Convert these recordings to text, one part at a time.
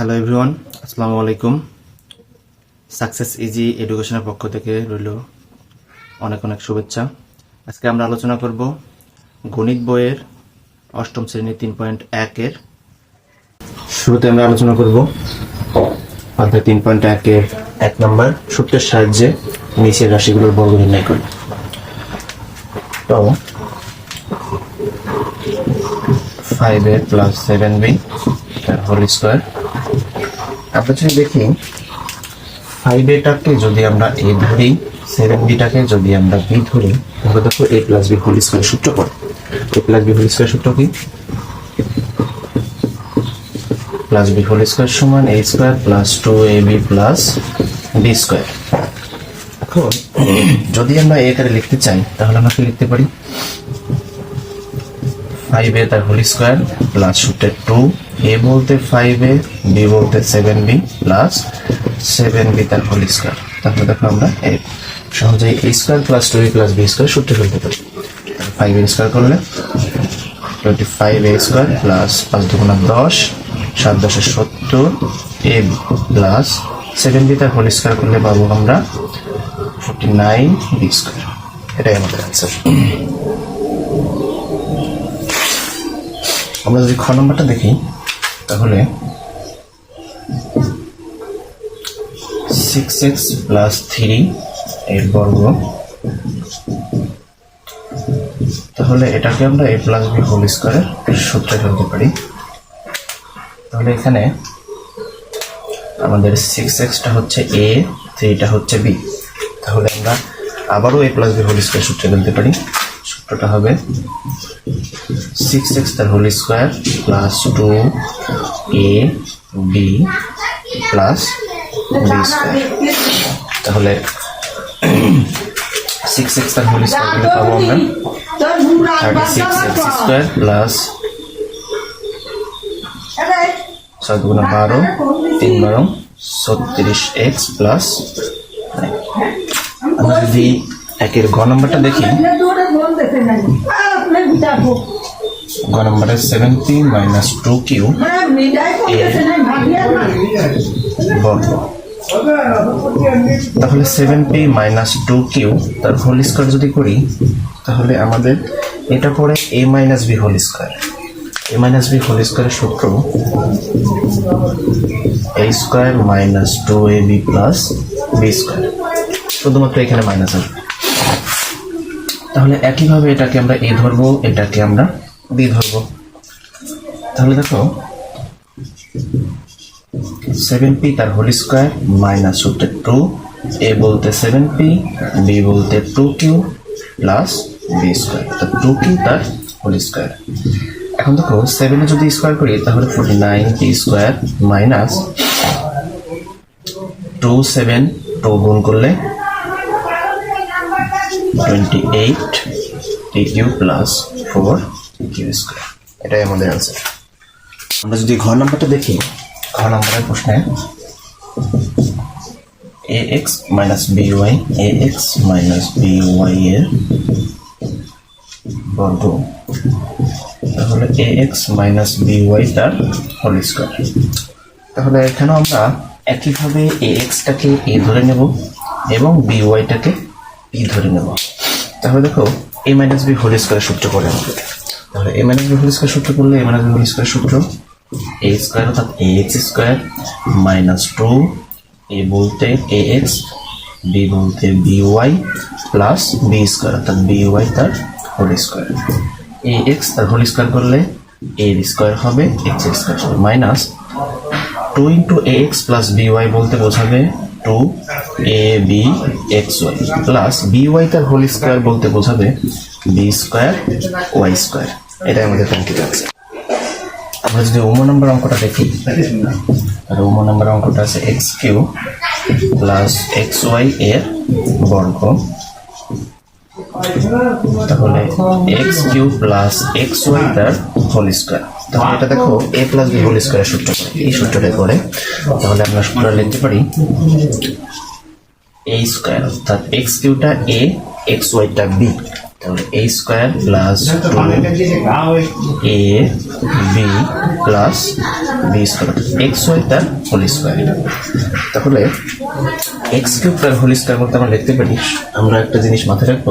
Hello everyone আসসালামু আলাইকুম success easy এডুকেশনের পক্ষ থেকে রইল অনেক অনেক শুভেচ্ছা। আজকে আমরা আলোচনা করব গণিত বইয়ের অষ্টম শ্রেণি তিন পয়েন্ট একের শুরুতে আমরা আলোচনা করব অধ্যায় তিন পয়েন্ট একের এক নম্বর সূত্রের সাহায্যে নিচের রাশিগুলোর বর্গ নির্ণয় করি। তো five a plus seven b whole square আমরা যদি দেখি ফাইভ এটাকে যদি আমরা এ ধরি সেভেন বিটাকে যদি আমরা বি ধরি, তাহলে দেখো a plus b whole square সূত্র পড়ে a plus b whole square সূত্র কি? প্লাস বি হোল স্কোয়ার সমান a square plus two a b plus b square এখন, যদি আমরা এ আকারে লিখতে চাই, তাহলে আমরা কি লিখতে পারি? ফাইভ এ তার হোল স্কোয়ার প্লাস সূত্রের টু এ বলতে ফাইভ এ বি বলতে seven b plus seven b তার হোল স্কোয়ার তারপরে দেখো আমরা এ সহজেই a square plus two a plus b square সূত্রে ফেলতে পারি ফাইভ এ স্কোয়ার করলে twenty five a square plus পাঁচ দুগুণা দশ, সাত দশের সত্তর এ প্লাস সেভেন বি তার হোল স্কোয়ার করলে পাবো আমরা ফোর্টি নাইন বি স্কোয়ার এটাই আমাদের অ্যান্সার আমরা যদি খ নম্বরটা দেখি তাহলে সিক্স এক্স প্লাস থ্রি এর বর্গ। তাহলে এটাকে আমরা এ প্লাস বি হোল স্কোয়ারের সূত্রে ফেলতে পারি। তাহলে এখানে আমাদের সিক্স এক্সটা হচ্ছে এ থ্রিটা হচ্ছে বি তাহলে আমরা আবারও a plus b whole square সূত্রে ফেলতে পারি। সূত্রটা হবে? সিক্স এক্স তার whole square plus two a b plus b square তাহলে সিক্স এক্স তার হোল স্কোয়ার পাবো আমরা। Thirty six x square plus ছয় দুগুণা বারো, তিন বারো, ছত্রিশ এক্স প্লাস আমরা যদি একের গ নম্বরটা দেখি গ নম্বরে সেভেন্টি মাইনাস টু কিউ তাহলে seven p minus two q তার হোল স্কোয়ার যদি করি, তাহলে আমাদের এটা পড়ে a minus b whole square a minus b whole স্কোয়ারের সূত্র a square minus two a b plus b square শুধুমাত্র এখানে মাইনাস আসবে। তাহলে একইভাবে এটাকে আমরা এ ধরবো, এটাকে আমরা বি ধরবো। তাহলে দেখো সেভেন পি তার হোল স্কোয়ার মাইনাস সূত্রে টু এ বলতে সেভেন পি বি বলতে two q plus b square two q তার হোল স্কোয়ার এখন দেখো সেভেনে যদি স্কোয়ার করি, তাহলে forty nine p square minus two seven two গুণ করলে twenty eight t q plus four q এটাই আমাদের অ্যান্সার আমরা যদি ঘর নাম্বারটা দেখি ঘর নাম্বারের প্রশ্নে? A x minus b y a x minus b y এর বর্গ। তাহলে a x minus b y তার হোল স্কোয়ার তাহলে এখানেও আমরা একইভাবে এ এক্সটাকে এ ধরে নেব এবং বি বি ধরে নেব। তাহলে দেখো a minus b whole square সূত্র করে আমাদের। তাহলে a minus b whole square সূত্র করলে a minus b whole square সূত্র এ স্কোয়ার অর্থাৎ a x square minus two a বলতে এ এক্স বি বলতে b y plus b square অর্থাৎ বি ওয়াই তার হোল স্কোয়ার এ এক্স তার whole square করলে এর স্কোয়ার হবে x square minus two into a x plus b y বলতে বোঝাবে two a b x y plus b y তার whole square বলতে বোঝাবে বি স্কোয়ার ওয়াই স্কোয়ার এটাই আমাদের কাঙ্ক্ষিত আছে আমরা যদি ওমো নাম্বার অঙ্কটা দেখি তাহলে ওমো নাম্বার অঙ্কটা আছে x cube plus x y এর বর্গ। তাহলে x cube plus x y তার হোল স্কোয়ার তাহলে এটা দেখো a plus b whole square সূত্র এই সূত্রটা করে তাহলে আমরা সূত্র লিখতে পারি এ স্কোয়ার অর্থাৎ এক্স কিউটা এ এক্স ওয়াইটা বি তাহলে a square plus a b plus b square x y তার হোল স্কোয়ার তাহলে এক্স কিউব তার হোল স্কোয়ার বলতে আমরা লিখতে পারি, আমরা একটা জিনিস মাথায় রাখব,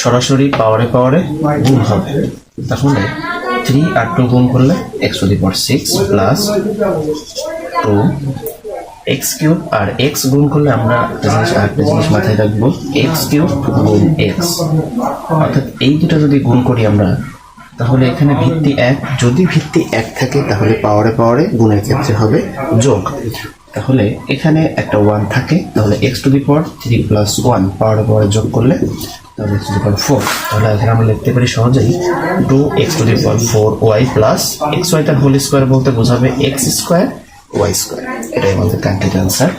সরাসরি পাওয়ারে পাওয়ারে গুণ হবে। তাহলে থ্রি আর টু গুণ করলে x to the power six plus two x cube R x গুণ করলে আমরা একটা জিনিস মাথায় রাখব এক্স কিউব গুণ এক্স অর্থাৎ এই দুটো যদি গুণ করি আমরা, তাহলে এখানে ভিত্তি এক। যদি ভিত্তি এক থাকে, তাহলে পাওয়ারে পাওয়ারে গুণের ক্ষেত্রে হবে যোগ। তাহলে এখানে একটা ওয়ান থাকে, তাহলে x to the power three plus one পাওয়ারে পাওয়ারে যোগ করলে তাহলে x to the power four তাহলে এখানে আমরা লিখতে পারি সহজেই two x to the power four y plus x y তার হোল স্কোয়ার বলতে বোঝাবে এক্স স্কোয়ার ওয়াই স্কোয়ার এটাই আমাদের কাঙ্ক্ষিত অ্যান্সার